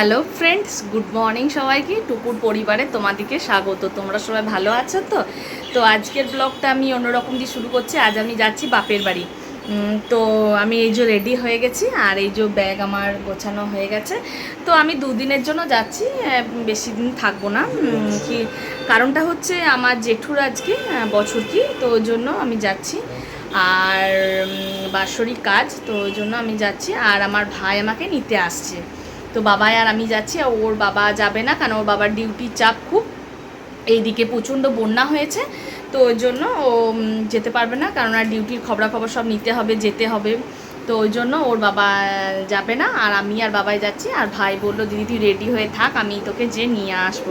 Hello friends good morning সবাইকে। টুকুর পরিবারে তোমাদেরকে স্বাগত। তোমরা সবাই ভালো আছো তো? তো আজকের ব্লগটা আমি অন্যরকম দিয়ে শুরু করছি। আজ আমি যাচ্ছি বাপের বাড়ি। তো আমি এই যে রেডি হয়ে গেছি আর এই যে ব্যাগ আমার গোছানো হয়ে গেছে। তো আমি দুদিনের জন্য যাচ্ছি। বেশি দিন থাকব না। কি কারণটা হচ্ছে আমার জেঠুর আজকে বছর কি, তো ওই জন্য আমি যাচ্ছি। আর বাৎসরিক কাজ, তো ওই জন্য আমি যাচ্ছি। আর আমার ভাই আমাকে নিতে আসছে। তো বাবাই আর আমি যাচ্ছি, আর ওর বাবা যাবে না, কারণ ওর বাবার ডিউটির চাপ খুব। এইদিকে প্রচণ্ড বন্যা হয়েছে, তো ওই জন্য ও যেতে পারবে না, কারণ আর ডিউটির খবরাখবর সব নিতে হবে, যেতে হবে। তো ওই জন্য ওর বাবা যাবে না, আর আমি আর বাবাই যাচ্ছি, আর ভাই বলল, দিদি, তুই রেডি হয়ে থাক, আমি তোকে যে নিয়ে আসব।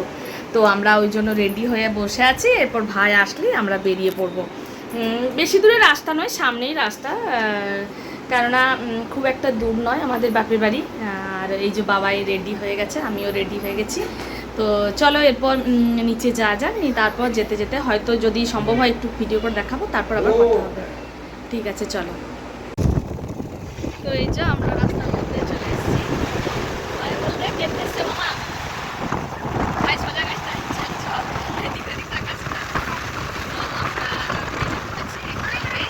তো আমরা ওই জন্য রেডি হয়ে বসে আছি, এরপর ভাই আসলেই আমরা বেরিয়ে পড়ব। বেশি দূরে রাস্তা নয়, সামনেই রাস্তা কেননা খুব একটা দূর নয় আমাদের বাপের বাড়ি আর এই যে বাবাই রেডি হয়ে গেছে আমিও রেডি হয়ে গেছি। তো চলো এরপর নিচে যা যাক নিয়ে তারপর যেতে যেতে হয়তো যদি সম্ভব হয় একটু ভিডিও করে দেখাবো তারপর আবার কথা হবে। ঠিক আছে চলো। তো এই যে আমরা রাস্তার মধ্যে চলে এসেছি ভাই বলতে কেটে এসছে মামা ভাই সোজা গাছটা চল চল এদিক ওদিক তাকাস না তো আমরা বেরিয়ে পড়েছি এখানে।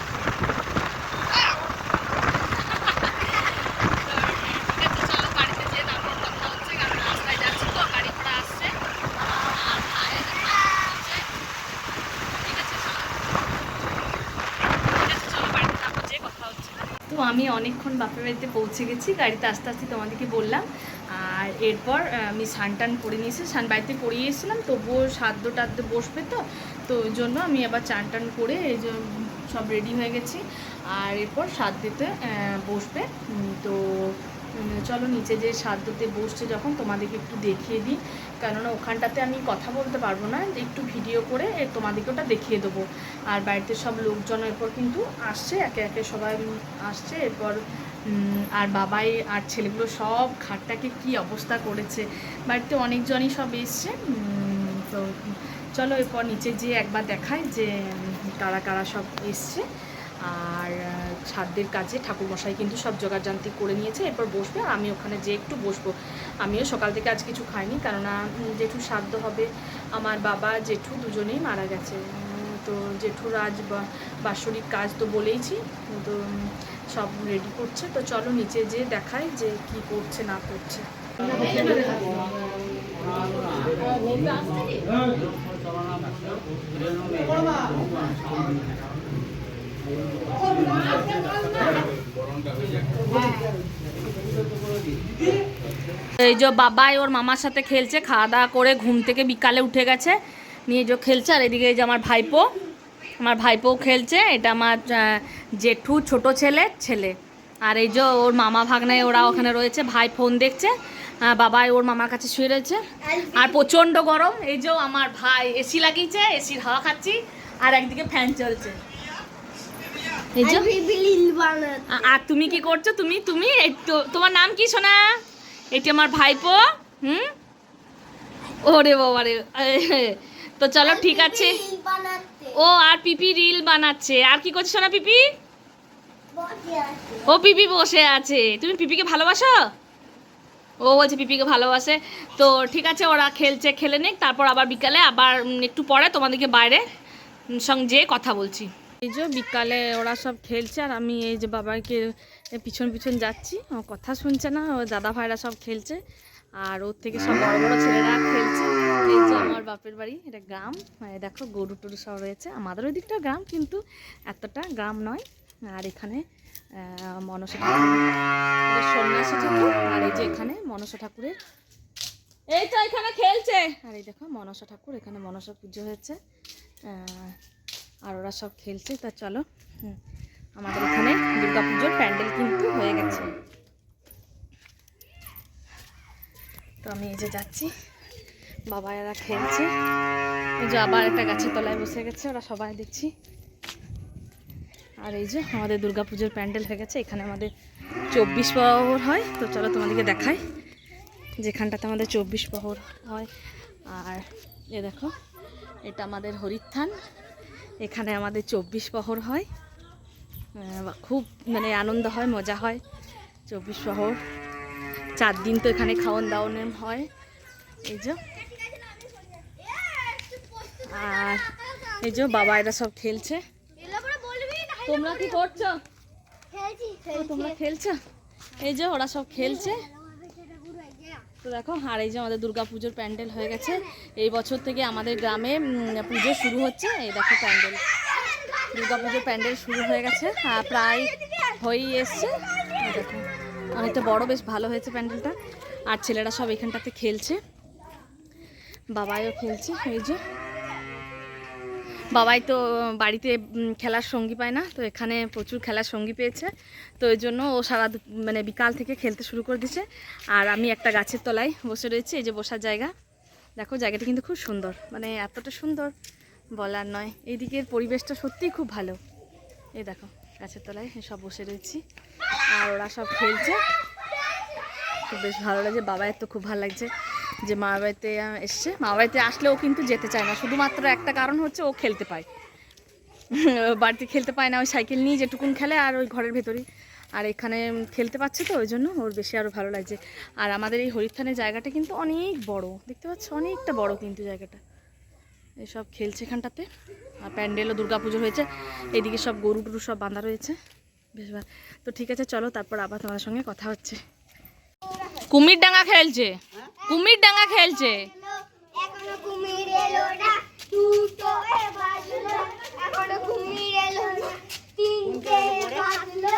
ঠিক আছে চলো বাড়িতে যেয়ে তারপর কথা হচ্ছে কারণ রাস্তায় যাচ্ছি তো গাড়ি ঘোড়া আসছে আর ভাই আসছে। ঠিক আছে চলো ঠিক আছে চলো বাড়িতে তারপর যেয়ে কথা হচ্ছে তো আমি অনেকক্ষণ বাপের বাড়িতে পৌঁছে গেছি, গাড়িতে আস্তে আস্তে তোমাদেরকে বললাম। আর এরপর আমি স্নান টান করে নিয়েছি, স্নান বাড়িতে করিয়ে এসেছিলাম, তবুও সাদ্য টাদ্য বসবে তো তো ওই জন্য আমি আবার চান টান করে এই সব রেডি হয়ে গেছি। আর এরপর সাদ্যতে বসবে। তো চলো নিচে যে সাদ্যতে বসছে যখন তোমাদেরকে একটু দেখিয়ে দিই। কেননা ওখানটাতে আমি কথা বলতে পারব না, একটু ভিডিও করে তোমাদেরকে ওটা দেখিয়ে দেবো। আর বাড়িতে সব লোকজন এরপর কিন্তু আসছে, একে একে সবাই আসছে। এরপর আর বাবাই আর ছেলেগুলো সব খাটটাকে কি অবস্থা করেছে? বাড়িতে অনেকজনই সব এসছে। তো চলো এরপর নিচে যেয়ে একবার দেখাই যে কারা কারা সব এসছে। আর ছাদদের কাজে ঠাকুরমশাই কিন্তু সব জোগাড়যান্ত্রিক করে নিয়েছে। এরপর বসবে আর আমি ওখানে যেয়ে একটু বসবো। আমিও সকাল থেকে আজ কিছু খাইনি, কেননা জেঠু সাধ্য হবে। আমার বাবা, জেঠু দুজনেই মারা গেছে। তো জেঠুর আজ বাৎসরিক কাজ তো বলেইছি। তো সব রেডি করছে। তো চলো নিচে যেয়ে দেখায় যে কি করছে, না করছে। এই যে বাবাই ওর মামার সাথে খেলছে, খাওয়া দাওয়া করে ঘুম থেকে বিকালে উঠে গেছে। নিয়ে যে খেলছে, আর এদিকে এই যে আমার ভাইপো। আমার ভাইপো খেলছে এটা আমার জেঠু ছোট ছেলে ছেলে। আর এই যে ওর মামা ভাগ্নায় ওরা ওখানে রয়েছে ভাই ফোন দেখছে বাবাই ওর মামার কাছে শুয়ে রয়েছে। আর প্রচণ্ড গরম এই যে আমার ভাই এসি লাগিয়েছে এসির হাওয়া খাচ্ছি আর একদিকে ফ্যান চলছে। এই যে? আর তুমি কি করছ? তুমি তুমি তোমার নাম কি সোনা? এটি আমার ভাইপো হুম? ওরে বাবা রে তো চলো ঠিক আছে। ও আর পিপি রিল বানাচ্ছে। আর কি করছে সোনা পিপি? ও পিপি বসে আছে। তুমি পিপিকে ভালোবাসো? ও বলছে পিপিকে ভালোবাসে। তো ঠিক আছে ওরা খেলছে খেলে নিক। তারপর আবার বিকালে আবার একটু পরে তোমাদেরকে বাইরে সঙ্গে যেয়ে কথা বলছি। এই যে বিকালে ওরা সব খেলছে আর আমি এই যে বাবাকে পিছন পিছন যাচ্ছি। ও কথা শুনছে না ও দাদা ভাইরা সব খেলছে। আর ওর থেকে সব বড় বড় ছেলেরা খেলছে। বাপের বাড়ি, এটা গ্রাম। দেখো, গরু টরু সব রয়েছে। আমাদের ওই দিকটা গ্রাম, কিন্তু এতটা গ্রাম নয়। আর এখানে মনসা ঠাকুর আর এই যে এখানে মনসা ঠাকুরের এই তো এখানে খেলছে। আর এই দেখো, মনসা ঠাকুর, এখানে মনসা পুজো হয়েছে। আর ওরা সব খেলছে, তা চলো আমাদের এখানে দুর্গা পুজোর প্যান্ডেল কিন্তু হয়ে গেছে। তো আমি এই যে যাচ্ছি। বাবা এরা খেলছে। এই যে আবার একটা গাছের তলায় বসে গেছে, ওরা সবাই দেখছি। আর এই যে আমাদের দুর্গা পুজোর প্যান্ডেল হয়ে গেছে, এখানে আমাদের চব্বিশ প্রহর হয়। তো চলো তোমাদেরকে দেখাই, যেখানটাতে আমাদের চব্বিশ প্রহর হয়। আর এ দেখো, এটা আমাদের হরিত্থান এখানে আমাদের চব্বিশ প্রহর হয়। খুব মানে আনন্দ হয়, মজা হয় চব্বিশ প্রহর চার দিন তো এখানে খাওয়ান দাওয়ান হয়। এই যে আর এই যে বাবা এরা সব খেলছে। তোমরা কি করছ? তোমরা খেলছো? এই যে ওরা সব খেলছে। তো দেখো, আর এই যে আমাদের দুর্গা পুজোর প্যান্ডেল হয়ে গেছে। এই বছর থেকে আমাদের গ্রামে পুজো শুরু হচ্ছে। এই দেখো প্যান্ডেল। দুর্গা পুজোর প্যান্ডেল শুরু হয়ে গেছে। আর প্রায় হয়েই এসছে। দেখো, অনেকটা বড়, বেশ ভালো হয়েছে প্যান্ডেলটা। আর ছেলেরা সব এখানটাতে খেলছে। বাবাইও খেলছে। এই যে বাবাই তো বাড়িতে খেলার সঙ্গী পায় না, তো এখানে প্রচুর খেলার সঙ্গী পেয়েছে। তো এই জন্য ও সারা মানে বিকাল থেকে খেলতে শুরু করে দিছে আর আমি একটা গাছের তলায় বসে রয়েছি, এই যে বসার জায়গা। দেখো, জায়গাটা কিন্তু খুব সুন্দর মানে এতটা সুন্দর বলার নয়। এইদিকের পরিবেশটা সত্যিই খুব ভালো। এই দেখো, গাছের তলায় সব বসে রয়েছি। আর ওরা সব খেলছে। তো বেশ ভালো লাগছে বাবাইয়ের তো খুব ভালো লাগছে। যে মা বাড়িতে এসছে। মা বাড়িতে আসলেও কিন্তু যেতে চায় না। শুধুমাত্র একটা কারণ হচ্ছে ও খেলতে পায়। বাড়িতে খেলতে পায় না, ওই সাইকেল নিয়ে যেটুকুন খেলে আর ওই ঘরের ভেতরেই। আর এখানে খেলতে পাচ্ছে তো, ওই জন্য ওর বেশি আরও ভালো লাগছে। আর আমাদের এই হরিত্থানের জায়গাটা কিন্তু অনেক বড়। দেখতে পাচ্ছ? অনেকটা বড় কিন্তু জায়গাটা। এসব খেলছে এখানটাতে। আর প্যান্ডেলও দুর্গাপুজো হয়েছে। এদিকে সব গরু টরু সব বাঁধা রয়েছে। বেশ তো ঠিক আছে, চলো, তারপর আবার তোমাদের সঙ্গে কথা হচ্ছে। কুমির ডাঙ্গা খেলছে। কুমির ডাঙ্গা খেলছে। কুমির এলো না দুটো এ বাজলো এখনও কুমির এলো না তিনটে বাজলো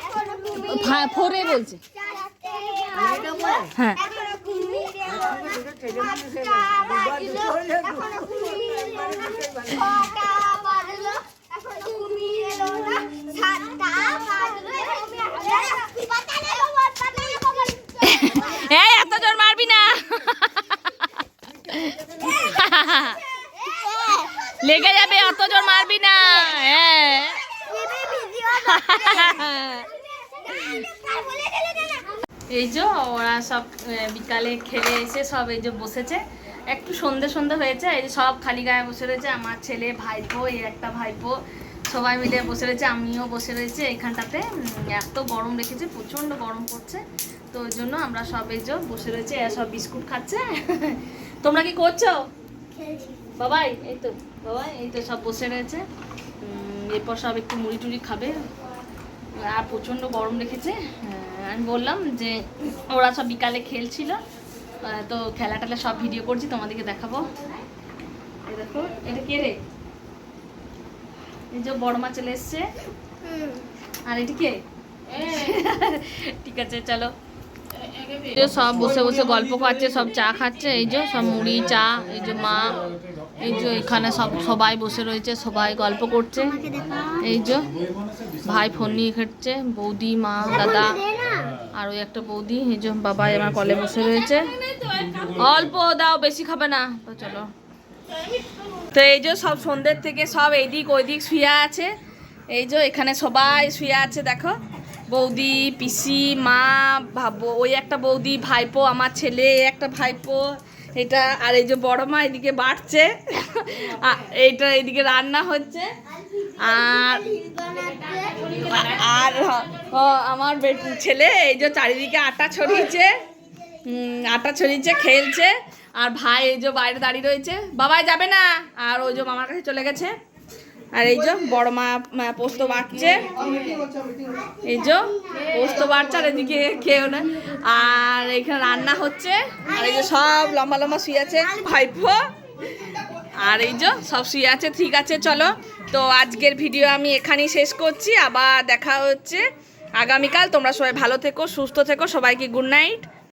এখনও কুমির ভা- ফোরে বলছে চারটে বাজলো হ্যাঁ এখনও কুমির এলো না পাঁচটা বাজলো এখনও কুমির এলো না ছটা বাজলো এখনও কুমির এলো না সাতটা বাজলো পাতালে গোবর পাতালে গোবর এই এত জোর মারবি না লেগে যাবে অত জোর মারবি না। হ্যাঁ। এই যে ওরা সব বিকালে খেলে এসে সব এই যে বসেছে। একটু সন্ধে সন্ধে হয়েছে এই যে সব খালি গায়ে বসে রয়েছে আমার ছেলে ভাইপো এই একটা ভাইপো সবাই মিলে বসে রয়েছে আমিও বসে রয়েছে এখানটাতে। এত গরম রেখেছে প্রচণ্ড গরম পড়ছে। তো ওই জন্য আমরা সব এই যে বসে রয়েছে সব বিস্কুট খাচ্ছে। তোমরা কি করছ? বাবাই এই তো। বাবাই এই তো সব বসে রয়েছে। এরপর সব একটু মুড়ি টুড়ি খাবে। আর প্রচণ্ড গরম রেখেছে। আমি বললাম যে ওরা সব বিকালে খেলছিল। তো খেলা টেলা সব ভিডিও করছি তোমাদেরকে দেখাবো। দেখো এটা কে রে? এই যে বড় মা চলে এসছে। আর এটি কে? ঠিক আছে চলো। সব বসে বসে গল্প করছে সব চা খাচ্ছে এই যে সব মুড়ি চা এই যে মা। এই যে এখানে সব সবাই বসে রয়েছে, সবাই গল্প করছে। এই যে ভাই ফোন নিয়ে খেটছে, বৌদি, মা, দাদা আর ওই একটা বৌদি, এই যে বাবাই আমার কলে বসে রয়েছে। অল্প দাও, বেশি খাবে না। তো চলো। তো এই যে সব সন্ধ্যের থেকে সব এইদিক ওইদিক শুয়ে আছে। এই যে এখানে সবাই শুয়ে আছে, দেখো। বৌদি, পিসি, মা, ভাবো, ওই একটা বৌদি, ভাইপো, আমার ছেলে একটা ভাইপো। এটা আর এই যে বড় মা এদিকে বাড়ছে। এইটা এদিকে রান্না হচ্ছে। আর আর আমার ছেলে এই যে চারিদিকে আটা ছড়িয়েছে আটা ছড়িয়েছে, খেলছে। আর ভাই এই যে বাইরে দাঁড়িয়ে রয়েছে। বাবাই যাবে না? আর ওই যে মামার কাছে চলে গেছে। আর এই যে বড় মা পোস্ত বাড়ছে। এই যে পোস্ত বাড়ছে, আর এদিকে কেউ না। আর এখানে রান্না হচ্ছে। আর এই যে সব লম্বা লম্বা শুয়ে আছে ভাইপো। আর এই যে সব শুয়ে আছে, ঠিক আছে, চলো। তো আজকের ভিডিও আমি এখানেই শেষ করছি। আবার দেখা হচ্ছে। আগামীকাল তোমরা সবাই ভালো থেকো, সুস্থ থেকো, সবাইকে গুড নাইট।